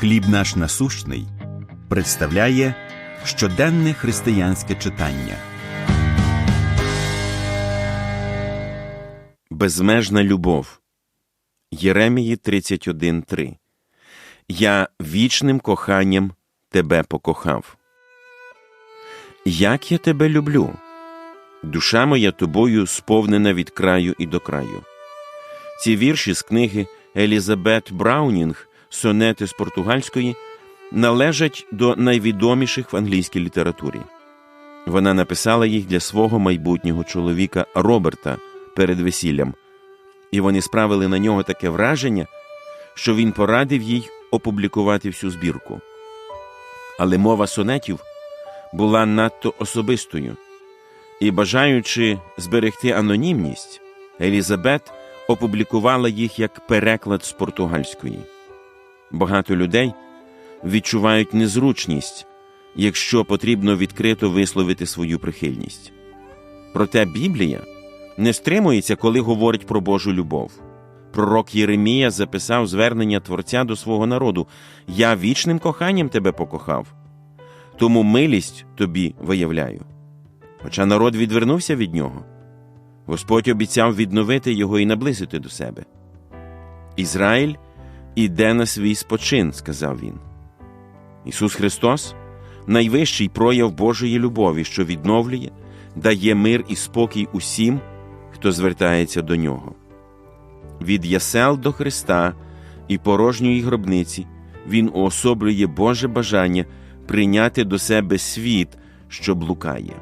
Хліб наш насущний представляє щоденне християнське читання. Безмежна любов. Єремії 31.3 Я вічним коханням тебе покохав. Як я тебе люблю. Душа моя тобою сповнена від краю і до краю. Ці вірші з книги Елізабет Браунінг, сонети з португальської, належать до найвідоміших в англійській літературі. Вона написала їх для свого майбутнього чоловіка Роберта перед весіллям, і вони справили на нього таке враження, що він порадив їй опублікувати всю збірку. Але мова сонетів була надто особистою, і, бажаючи зберегти анонімність, Елізабет опублікувала їх як переклад з португальської. Багато людей відчувають незручність, якщо потрібно відкрито висловити свою прихильність. Проте Біблія не стримується, коли говорить про Божу любов. Пророк Єремія записав звернення Творця до свого народу Я вічним коханням тебе покохав, тому милість тобі виявляю. Хоча народ відвернувся від нього, Господь обіцяв відновити його і наблизити до себе. Ізраїль іде на свій спочин, сказав він. Ісус Христос найвищий прояв Божої любові, що відновлює, дає мир і спокій усім, хто звертається до нього. Від ясел до Христа і порожньої гробниці Він уособлює Боже бажання прийняти до себе світ, що блукає.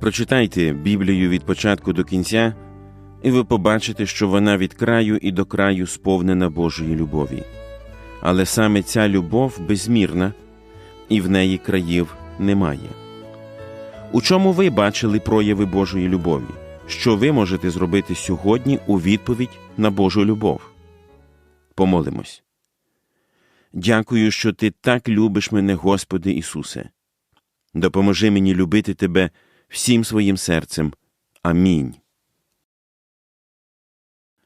Прочитайте Біблію від початку до кінця, і ви побачите, що вона від краю і до краю сповнена Божої любові. Але саме ця любов безмірна, і в неї країв немає. У чому ви бачили прояви Божої любові? Що ви можете зробити сьогодні у відповідь на Божу любов? Помолимось. Дякую, що Ти так любиш мене, Господи Ісусе. Допоможи мені любити Тебе всім своїм серцем. Амінь.